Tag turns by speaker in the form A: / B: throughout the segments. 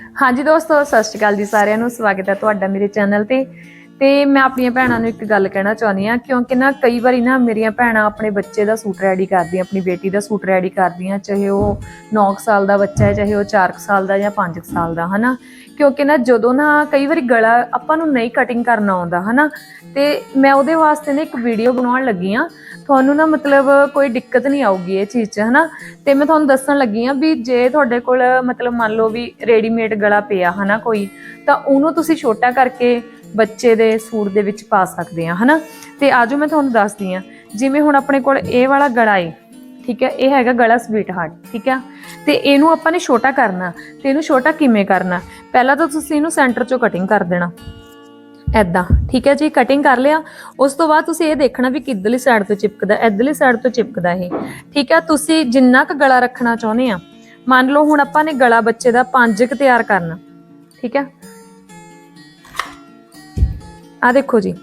A: ਹਾਂਜੀ ਦੋਸਤੋ, ਸਤਿ ਸ਼੍ਰੀ ਅਕਾਲ ਜੀ ਸਾਰਿਆਂ ਨੂੰ। ਸਵਾਗਤ ਹੈ ਤੁਹਾਡਾ ਮੇਰੇ ਚੈਨਲ ਤੇ। ਤੇ ਮੈਂ ਆਪਣੀਆਂ ਭੈਣਾਂ ਨੂੰ ਇੱਕ ਗੱਲ ਕਹਿਣਾ ਚਾਹੁੰਦੀ ਆ ਕਿਉਂਕਿ ਨਾ ਕਈ ਵਾਰੀ ਨਾ ਮੇਰੀਆਂ ਭੈਣਾਂ ਆਪਣੇ ਬੱਚੇ ਦਾ ਸੂਟ ਰੈਡੀ ਕਰਦੀਆਂ, ਆਪਣੀ ਬੇਟੀ ਦਾ ਸੂਟ ਰੈਡੀ ਕਰਦੀਆਂ, ਚਾਹੇ ਉਹ 9 ਸਾਲ ਦਾ ਬੱਚਾ ਹੈ, ਚਾਹੇ ਉਹ 4 ਸਾਲ ਦਾ ਜਾਂ 5 ਸਾਲ ਦਾ, ਹਨਾ? ਕਿਉਂਕਿ ਨਾ ਜਦੋਂ ਨਾ ਕਈ ਵਾਰੀ ਗਲਾ ਆਪਾਂ ਨੂੰ ਨਹੀਂ ਕਟਿੰਗ ਕਰਨਾ ਆਉਂਦਾ, ਹਨਾ? ਤੇ ਮੈਂ ਉਹਦੇ ਵਾਸਤੇ ਨਾ ਇੱਕ ਵੀਡੀਓ ਬਣਾਉਣ ਲੱਗੀ ਆ ਤੁਹਾਨੂੰ ਨਾ ਮਤਲਬ ਕੋਈ ਦਿੱਕਤ ਨਹੀਂ ਆਊਗੀ ਇਹ ਚੀਜ਼ 'ਚ, ਹਨਾ? ਤੇ ਮੈਂ ਤੁਹਾਨੂੰ ਦੱਸਣ ਲੱਗੀ ਆ ਵੀ ਜੇ ਤੁਹਾਡੇ ਕੋਲ, ਮਤਲਬ ਮੰਨ ਲਓ ਵੀ ਰੈਡੀਮੇਡ ਗਲਾ ਪਿਆ, ਹਨਾ, ਕੋਈ, ਤਾਂ ਉਹਨੂੰ ਤੁਸੀਂ ਛੋਟਾ ਕਰਕੇ ਬੱਚੇ ਦੇ ਸੂਟ ਦੇ ਵਿੱਚ ਪਾ ਸਕਦੇ ਆ ਹਨਾ? ਤੇ ਆਜੋ ਮੈਂ ਤੁਹਾਨੂੰ ਦੱਸਦੀ ਆ ਜਿਵੇਂ ਹੁਣ ਆਪਣੇ ਕੋਲ ਇਹ ਵਾਲਾ ਗਲਾ ਏ, ਠੀਕ ਹੈ? ਇਹ ਹੈਗਾ ਗਲਾ ਸਵੀਟ ਹਾਰਟ ਠੀਕ ਹੈ? ਤੇ ਇਹਨੂੰ ਆਪਾਂ ਨੇ ਛੋਟਾ ਕਰਨਾ। ਤੇ ਇਹਨੂੰ ਛੋਟਾ ਕਿਵੇਂ ਕਰਨਾ? ਪਹਿਲਾਂ ਤਾਂ ਤੁਸੀਂ ਇਹਨੂੰ ਸੈਂਟਰ ਚੋਂ ਕਟਿੰਗ ਕਰ ਦੇਣਾ। ਐਦਾਂ ਠੀਕ ਹੈ ਜੀ ਕਟਿੰਗ ਕਰ ਲਿਆ। ਉਸ ਤੋਂ ਬਾਅਦ ਤੁਸੀਂ ਇਹ ਦੇਖਣਾ ਵੀ ਕਿੱਧਰਲੀ ਸਾਈਡ ਤੋਂ ਚਿਪਕਦਾ, ਇੱਧਰਲੀ ਸਾਈਡ ਤੋਂ ਚਿਪਕਦਾ ਇਹ। ਠੀਕ ਹੈ, ਤੁਸੀਂ ਜਿੰਨਾ ਕੁ ਗਲਾ ਰੱਖਣਾ ਚਾਹੁੰਦੇ ਆ, ਮੰਨ ਲਓ ਹੁਣ ਆਪਾਂ ਨੇ ਗਲਾ ਬੱਚੇ ਦਾ ਪੰਜ ਕੁ ਤਿਆਰ ਕਰਨਾ, ਠੀਕ ਹੈ। ਆ ਦੇਖੋ ਜੀ,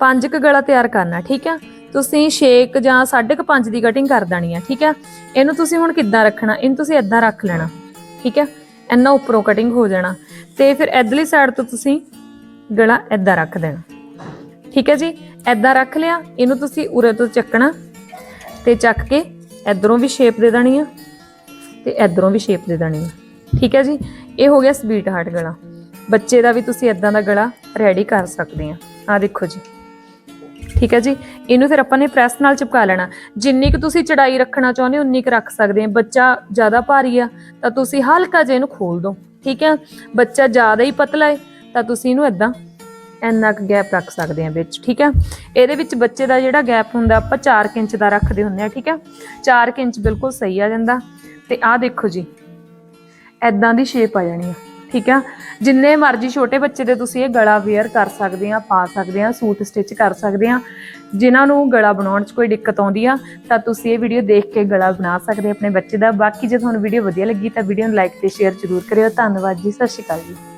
A: ਪੰਜ ਕੁ ਗਲਾ ਤਿਆਰ ਕਰਨਾ, ਠੀਕ ਹੈ। ਤੁਸੀਂ 6 ਜਾਂ 5.5 ਦੀ ਕਟਿੰਗ ਕਰ ਦੇਣੀ ਹੈ ਠੀਕ ਹੈ। ਇਹਨੂੰ ਤੁਸੀਂ ਹੁਣ ਕਿੱਦਾਂ ਰੱਖਣਾ? ਇਹਨੂੰ ਤੁਸੀਂ ਐਦਾਂ ਰੱਖ ਲੈਣਾ, ਠੀਕ ਹੈ। ਇੰਨਾ ਉੱਪਰੋਂ ਕਟਿੰਗ ਹੋ ਜਾਣਾ। ਤੇ ਫਿਰ ਇਧਰਲੀ ਸਾਈਡ ਤੋਂ ਤੁਸੀਂ ਗਲਾ ਐਦਾਂ ਰੱਖ ਦੇਣਾ। ਠੀਕ ਹੈ ਜੀ? ਐਦਾਂ ਰੱਖ ਲਿਆ, ਇਹਨੂੰ ਤੁਸੀਂ ਉਰੇ ਤੋਂ ਚੱਕਣਾ ਤੇ ਚੱਕ ਕੇ ਇਧਰੋਂ ਵੀ ਸ਼ੇਪ ਦੇ ਦੇਣੀ ਆ ਤੇ ਇਧਰੋਂ ਵੀ ਸ਼ੇਪ ਦੇ ਦੇਣੀ ਆ। ਠੀਕ ਹੈ ਜੀ? ਇਹ ਹੋ ਗਿਆ ਸਵੀਟ ਹਾਰਟ ਗਲਾ। ਬੱਚੇ ਦਾ ਵੀ ਤੁਸੀਂ ਇਦਾਂ ਦਾ ਗਲਾ ਰੈਡੀ ਕਰ ਸਕਦੇ ਆ। ਆ ਦੇਖੋ ਜੀ। ਠੀਕ ਹੈ ਜੀ? ਇਹਨੂੰ ਫਿਰ ਆਪਾਂ ਨੇ ਪ੍ਰੈਸ ਨਾਲ ਚਿਪਕਾ ਲੈਣਾ। ਜਿੰਨੀ ਕੁ ਤੁਸੀਂ ਚੜਾਈ ਰੱਖਣਾ ਚਾਹੁੰਦੇ ਹੋ, ਉਨੀ ਕੁ ਰੱਖ ਸਕਦੇ ਆ ਬੱਚਾ ਜ਼ਿਆਦਾ ਭਾਰੀ ਆ, ਤਾਂ ਤੁਸੀਂ ਹਲਕਾ ਜਿਹਾ ਇਹਨੂੰ ਖੋਲ ਦਿਓ। ਠੀਕ ਹੈ? ਬੱਚਾ ਜ਼ਿਆਦਾ ਹੀ ਪਤਲਾ ਹੈ ਤਾਂ ਤੁਸੀਂ ਇਹਨੂੰ ਇਦਾਂ ਇੰਨਾ ਕੁ ਗੈਪ ਰੱਖ ਸਕਦੇ ਆ ਵਿੱਚ। ਠੀਕ ਹੈ? ਇਹਦੇ ਵਿੱਚ ਬੱਚੇ ਦਾ ਜਿਹੜਾ ਗੈਪ ਹੁੰਦਾ, ਆਪਾਂ 4 ਇੰਚ ਦਾ ਰੱਖਦੇ ਹੁੰਦੇ ਆ ਠੀਕ ਹੈ? 4 ਇੰਚ ਬਿਲਕੁਲ ਸਹੀ ਆ ਜਾਂਦਾ। ਤੇ ਆਹ ਦੇਖੋ ਜੀ ਐਦਾਂ ਦੀ ਸ਼ੇਪ ਆ ਜਾਣੀ ਆ। ਠੀਕ ਆ? ਜਿੰਨੇ ਮਰਜ਼ੀ ਛੋਟੇ ਬੱਚੇ ਦੇ ਤੁਸੀਂ ਇਹ ਗਲਾ ਵੇਅਰ ਕਰ ਸਕਦੇ ਆ, ਪਾ ਸਕਦੇ ਆ, ਸੂਟ ਸਟਿਚ ਕਰ ਸਕਦੇ ਆ। ਜਿਨ੍ਹਾਂ ਨੂੰ ਗਲਾ ਬਣਾਉਣ 'ਚ ਕੋਈ ਦਿੱਕਤ ਆਉਂਦੀ ਆ, ਤਾਂ ਤੁਸੀਂ ਇਹ ਵੀਡੀਓ ਦੇਖ ਕੇ ਗਲਾ ਬਣਾ ਸਕਦੇ ਆਪਣੇ ਬੱਚੇ ਦਾ। ਬਾਕੀ ਜੇ ਤੁਹਾਨੂੰ ਵੀਡੀਓ ਵਧੀਆ ਲੱਗੀ ਤਾਂ ਵੀਡੀਓ ਨੂੰ ਲਾਈਕ ਤੇ ਸ਼ੇਅਰ ਜ਼ਰੂਰ ਕਰਿਓ। ਧੰਨਵਾਦ ਜੀ, ਸਤਿ ਸ਼੍ਰੀ ਅਕਾਲ ਜੀ।